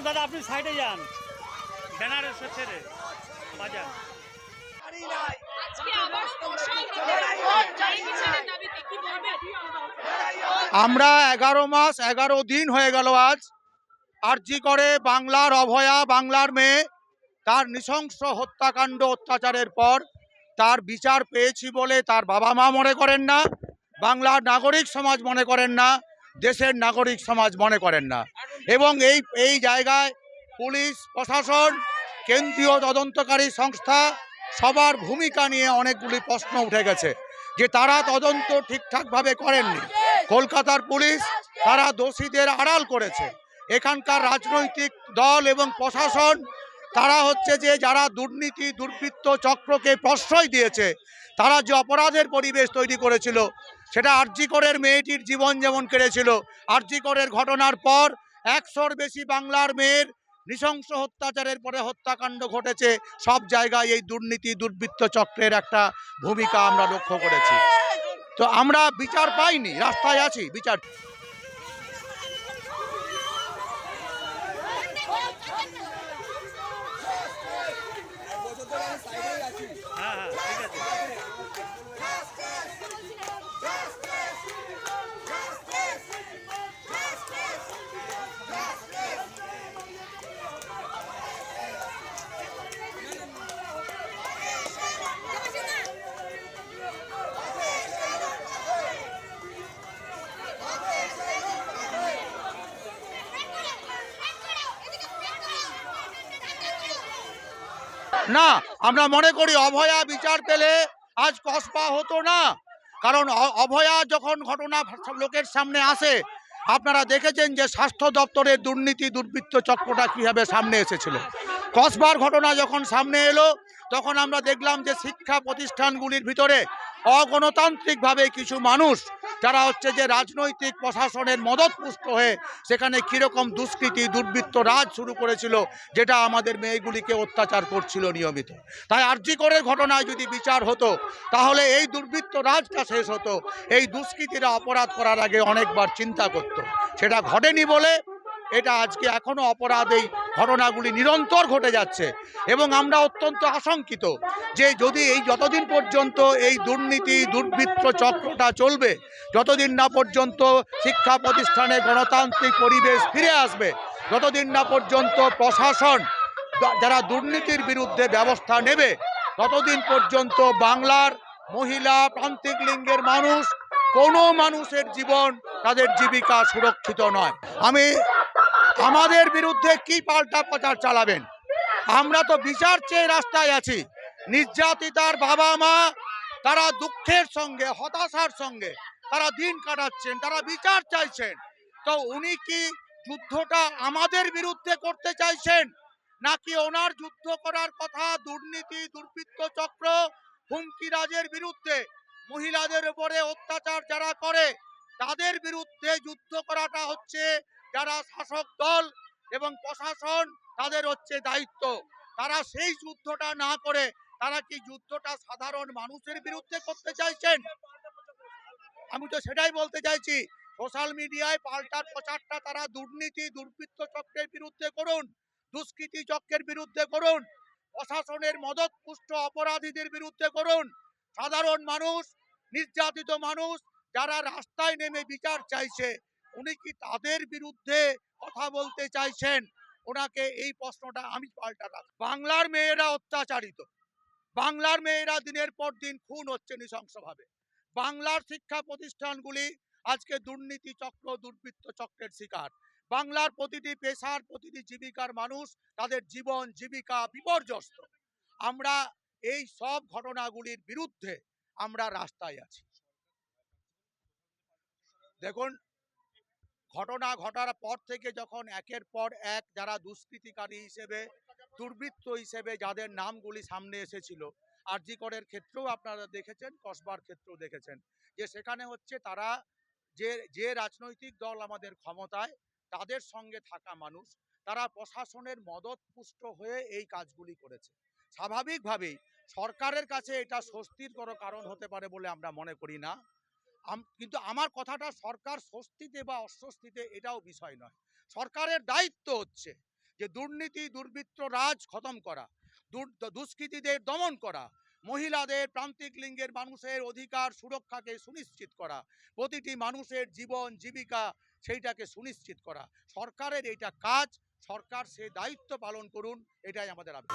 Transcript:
দাদা আপনি সাইডে যান। বাজার বিচারের দাবিতে কি বলবেন আমরা এগারো মাস এগারো দিন হয়ে গেল আজ। আরজি করে বাংলার অভয়া বাংলার মেয়ে তার নৃশংস হত্যাকাণ্ড অত্যাচারের পর তার বিচার পেয়েছি বলে তার বাবা মা মনে করেন না বাংলার নাগরিক সমাজ মনে করেন না দেশের নাগরিক সমাজ মনে করেন না। এবং এই এই জায়গায় পুলিশ, প্রশাসন, কেন্দ্রীয় তদন্তকারী সংস্থা সবার ভূমিকা নিয়ে অনেকগুলি প্রশ্ন উঠে গেছে যে তারা তদন্ত ঠিকঠাকভাবে করেননি। কলকাতার পুলিশ তারা দোষীদের আড়াল করেছে। এখানকার রাজনৈতিক দল এবং প্রশাসন তারা হচ্ছে যে যারা দুর্নীতি, দুর্বৃত্ত চক্রকে প্রশ্রয় দিয়েছে, তারা যে অপরাধের পরিবেশ তৈরি করেছিল, সেটা আরজিকরের মেয়েটির জীবন যেমন কেড়েছিল, আরজিকরের ঘটনার পর একশোর বেশি বাংলার মেয়ের নৃশংস অত্যাচারের পরে হত্যাকাণ্ড ঘটেছে। সব জায়গায় এই দুর্নীতি, দুর্বৃত্ত চক্রের একটা ভূমিকা আমরা লক্ষ্য করেছি। তো আমরা বিচার পাইনি, রাস্তায় আছি, বিচার না, আমরা মনে করি অভয়া বিচার পেলে আজ কসবা হতো না। কারণ অভয়া যখন ঘটনা লোকের সামনে আসে, আপনারা দেখেছেন যে স্বাস্থ্য দপ্তরের দুর্নীতি, দুর্বৃত্ত চক্রটা কীভাবে সামনে এসেছিল। কসবার ঘটনা যখন সামনে এলো, তখন আমরা দেখলাম যে শিক্ষা প্রতিষ্ঠানগুলির ভিতরে অগণতান্ত্রিকভাবে কিছু মানুষ যারা হচ্ছে যে রাজনৈতিক প্রশাসনের মদতপুষ্ট হয়ে সেখানে কীরকম দুষ্কৃতি, দুর্বৃত্ত রাজ শুরু করেছিল, যেটা আমাদের মেয়েগুলিকে অত্যাচার করছিল নিয়মিত। তাই আর্যিকরের ঘটনায় যদি বিচার হতো, তাহলে এই দুর্বৃত্ত রাজটা শেষ হতো। এই দুষ্কৃতিরা অপরাধ করার আগে অনেকবার চিন্তা করত। সেটা ঘটেনি বলে এটা আজকে এখনও অপরাধ, এই ঘটনাগুলি নিরন্তর ঘটে যাচ্ছে এবং আমরা অত্যন্ত আশঙ্কিত যে যদি এই যতদিন পর্যন্ত এই দুর্নীতি, দুর্বৃত্ত চক্রটা চলবে, যতদিন না পর্যন্ত শিক্ষা প্রতিষ্ঠানে গণতান্ত্রিক পরিবেশ ফিরে আসবে, যতদিন না পর্যন্ত প্রশাসন যারা দুর্নীতির বিরুদ্ধে ব্যবস্থা নেবে, ততদিন পর্যন্ত বাংলার মহিলা প্রান্তিক লিঙ্গের মানুষ, কোনো মানুষের জীবন তাদের জীবিকা সুরক্ষিত নয়। আমি আমাদের বিরুদ্ধে কি পাল্টা প্রচার চালাবেন? আমরা তো বিচার চেয়ে রাস্তায় আছি। নির্যাতিতার বাবা মা, তারা দুঃখের সঙ্গে, হতাশার সঙ্গে, তারা দিন কাটাচ্ছেন, তারা বিচার চাইছেন। তো উনি কি যুদ্ধটা আমাদের বিরুদ্ধে করতে চাইছেন? নাকি ওনার যুদ্ধ করার কথা, দুর্নীতি, দুর্বৃত্ত চক্র, হুমকি রাজের বিরুদ্ধে মহিলাদের উপরে অত্যাচার যারা করে তাদের বিরুদ্ধে যুদ্ধ করাটা হচ্ছে যারা শাসক দল এবং প্রশাসন, তাদের হচ্ছে দায়িত্ব। তারা সেই যুদ্ধটা না করে তারা কি যুদ্ধটা সাধারণ মানুষের বিরুদ্ধে করতে চাইছেন? আমি তো সেটাই বলতে চাইছি, সোশ্যাল মিডিয়ায় পাল্টার প্রচারটা তারা দুর্নীতি, দুর্বৃত্ত চক্রের বিরুদ্ধে করুন, দুষ্কৃতি চক্রের বিরুদ্ধে করুন, প্রশাসনের মদতপুষ্ট অপরাধীদের বিরুদ্ধে করুন, সাধারণ মানুষ, নির্যাতিত মানুষ যারা রাস্তায় নেমে বিচার চাইছে, উনি কি তাদের বিরুদ্ধে কথা বলতে চাইছেন? ওনাকে এই প্রশ্নটা আমি পাল্টালাম। বাংলার মেয়েরা অত্যাচারিত। বাংলার মেয়েরা দিনের পর দিন খুন হচ্ছে নৃশংসভাবে। বাংলার শিক্ষা প্রতিষ্ঠানগুলি আজকে দুর্নীতি চক্র, দুর্বৃত্ত চক্রের শিকার। বাংলার প্রতিটি পেশার, প্রতিটি জীবিকার মানুষ তাদের জীবন, জীবিকা বিপর্যস্ত। আমরা এই সব ঘটনাগুলির বিরুদ্ধে আমরা রাস্তায় আছি। দেখুন, ঘটনা ঘটার পর থেকে যখন একের পর এক যারা দুষ্কৃতিকারী হিসেবে, দুর্বৃত্ত হিসেবে যাদের নামগুলি সামনে এসেছিল, আরজিকরের ক্ষেত্রেও আপনারা দেখেছেন, কসবার ক্ষেত্রেও দেখেছেন, যে সেখানে হচ্ছে তারা যে যে রাজনৈতিক দল আমাদের ক্ষমতায়, তাদের সঙ্গে থাকা মানুষ, তারা প্রশাসনের মদত পুষ্ট হয়ে এই কাজগুলি করেছে। স্বাভাবিকভাবেই সরকারের কাছে এটা স্বস্তির কোনো কারণ হতে পারে বলে আমরা মনে করি না। কিন্তু আমার কথাটা সরকার স্বস্তিতে বা অস্বস্তিতে এটাও বিষয় নয়। সরকারের দায়িত্ব হচ্ছে যে দুর্নীতি, দুর্বৃত্ত রাজ খতম করা, দুর- দুষ্কৃতীদের দমন করা, মহিলাদের প্রান্তিক লিঙ্গের মানুষের অধিকার সুরক্ষাকে সুনিশ্চিত করা, প্রতিটি মানুষের জীবন, জীবিকা সেইটাকে সুনিশ্চিত করা। সরকারের এটা কাজ, সরকার সে দায়িত্ব পালন করুন, এটাই আমাদের আবেদন।